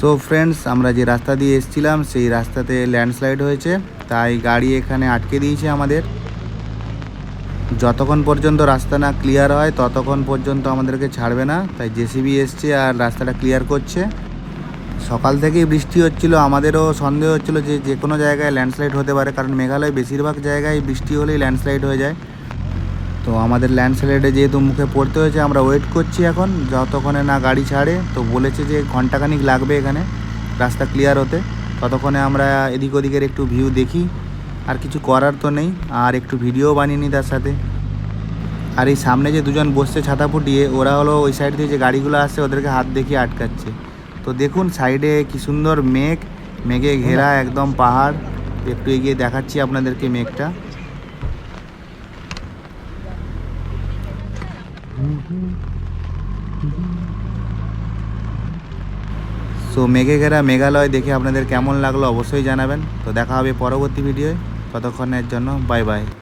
So friends আমরা যে রাস্তা দিয়ে এসেছিলাম, সেই রাস্তাতে ল্যান্ডস্লাইড হয়েছে। তাই গাড়ি এখানে আটকে দিয়েছে আমাদের। যতক্ষণ পর্যন্ত রাস্তা না ক্লিয়ার হয়, ততক্ষণ পর্যন্ত আমাদেরকে ছাড়বে না। তাই জেসিবি এসছে আর রাস্তাটা ক্লিয়ার করছে। সকাল থেকেই বৃষ্টি হচ্ছিল। আমাদেরও সন্দেহ হচ্ছিল যে যে কোনো জায়গায় ল্যান্ডস্লাইড হতে পারে। কারণ মেঘালয় বেশিরভাগ জায়গায় বৃষ্টি হলেই ল্যান্ডস্লাইড হয়ে যায়। তো আমাদের ল্যান্ড ল্যান্ডস্লাইডে যেহেতু মুখে পড়তে হয়েছে, আমরা ওয়েট করছি এখন। যতক্ষণে না গাড়ি ছাড়ে, তো বলেছে যে ঘন্টাখানিক লাগবে এখানে, রাস্তা ক্লিয়ার হতে। ততক্ষণে আমরা এদিক ওদিকের একটু ভিউ দেখি। আর কিছু করার তো নেই, আর একটু ভিডিও বানিয়ে নিই তার সাথে। আর এই সামনে যে দুজন বসছে ছাতা ফুটিয়ে, ওরা হলো ওই সাইড দিয়ে যে গাড়িগুলো আসছে, ওদেরকে হাত দেখিয়ে আটকাচ্ছে। তো দেখুন সাইডে কি সুন্দর মেঘ, মেঘে ঘেরা একদম পাহাড়। একটু এগিয়ে দেখাচ্ছি আপনাদেরকে মেঘটা। সো মেঘে ঘেরা মেঘালয় দেখে আপনাদের কেমন লাগল অবশ্যই জানাবেন। তো দেখা হবে পরবর্তী ভিডিওয়। ততক্ষণের জন্য বাই বাই